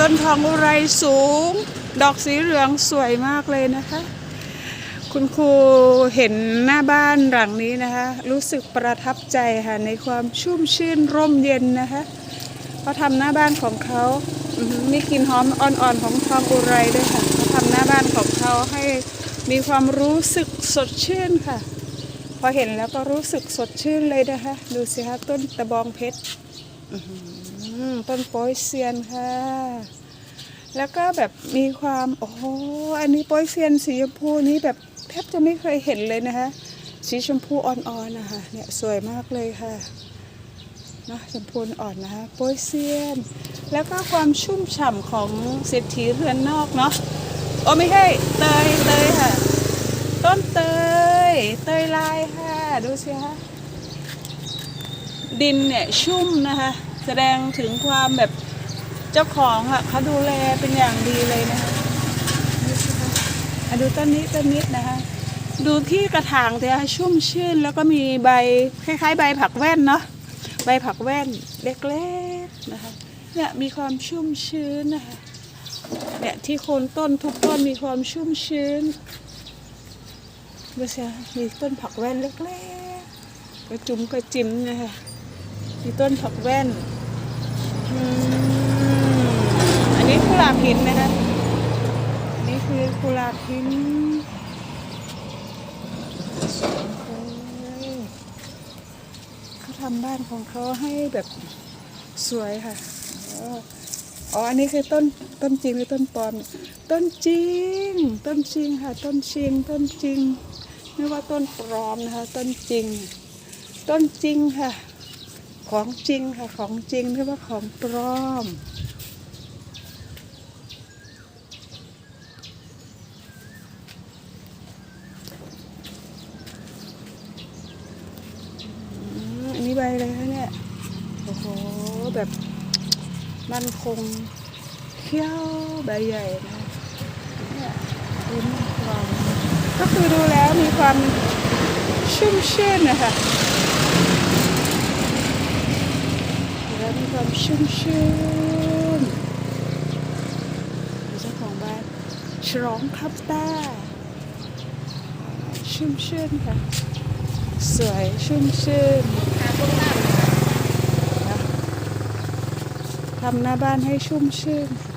ต้นทองอุไรสูง ดอกสีเหลืองสวยมากเลยนะคะ คุณครูเห็นหน้าบ้านหลังนี้นะคะ รู้สึกประทับใจค่ะในความชุ่มชื่นร่มเย็นนะคะเขาทำหน้าบ้านของเขามีกลิ่นหอมอ่อนๆของทองอุไรด้วยค่ะเขาทำหน้าบ้านของเขาให้มีความรู้สึกสดชื่นค่ะ พอเห็นแล้วก็รู้สึกสดชื่นเลยนะคะ ดูสิคะต้นตะบองเพชร ต้นโป๊ยเซียนค่ะ แล้วก็แบบมีความโอ้โหอันนี้โป๊ยเซียนสีชมพูนี้แบบแทบจะไม่เคยเห็นเลยนะคะ สีชมพูอ่อนๆนะคะเนี่ยสวยมากเลยค่ะนะชมพูอ่อนนะคะโป๊ยเซียน แล้วก็ความชุ่มฉ่ำของเศรษฐีเรือนนอกเนาะโอ้ไม่ใช่เตยเตยค่ะ ต้นเตย เตยลายค่ะ ดูสิคะ ดินเนี่ยชุ่มนะคะ แสดงถึงความแบบเจ้าของอะเขาดูแลเป็นอย่างดีเลยนะคะดูสิคะอะดูต้นนี้ต้นนิดนะคะ ดูที่กระถางเถอะชุ่มชื่นแล้วก็มีใบคล้ายๆ ใบผักแว่นเนาะใบผักแว่นเล็กๆนะคะเนี่ยมีความชุ่มชื้นนะคะเนี่ยที่โคนต้นทุกต้นมีความชุ่มชื้นดูสิคะมีต้นผักแว่นเล็กๆกระจุมกระจิมนะคะ มีต้นผักแว่นอืมอันนี้กุหลาบหินนะคะอันนี้คือกุหลาบหินเขาทำบ้านของเขาให้แบบสวยค่ะอ๋อ อันนี้คือต้นต้นจริงหรือต้นปลอม ต้นจริง ต้นจริงค่ะ ต้นจริง ต้นจริง ไม่ว่าต้นปลอมนะคะ ต้นจริง ต้นจริงค่ะ ของจริงค่ะของจริงไม่ว่าของปลอม อันนี้ใบอะไรคะเนี่ย โอ้โห แบบมันคงเขี้ยวใบใหญ่นะเนี่ยดูมีความก็คือดูแล้วมีความชุ่มชื่นนะคะดูแล้ว มีความชุ่มชื่นดูเจ้าของบ้านฉลองคับต้าชุ่มชื่นค่ะ สวยชุ่มชื่นทำหน้าบ้านให้ชุ่มชื่นค่ะ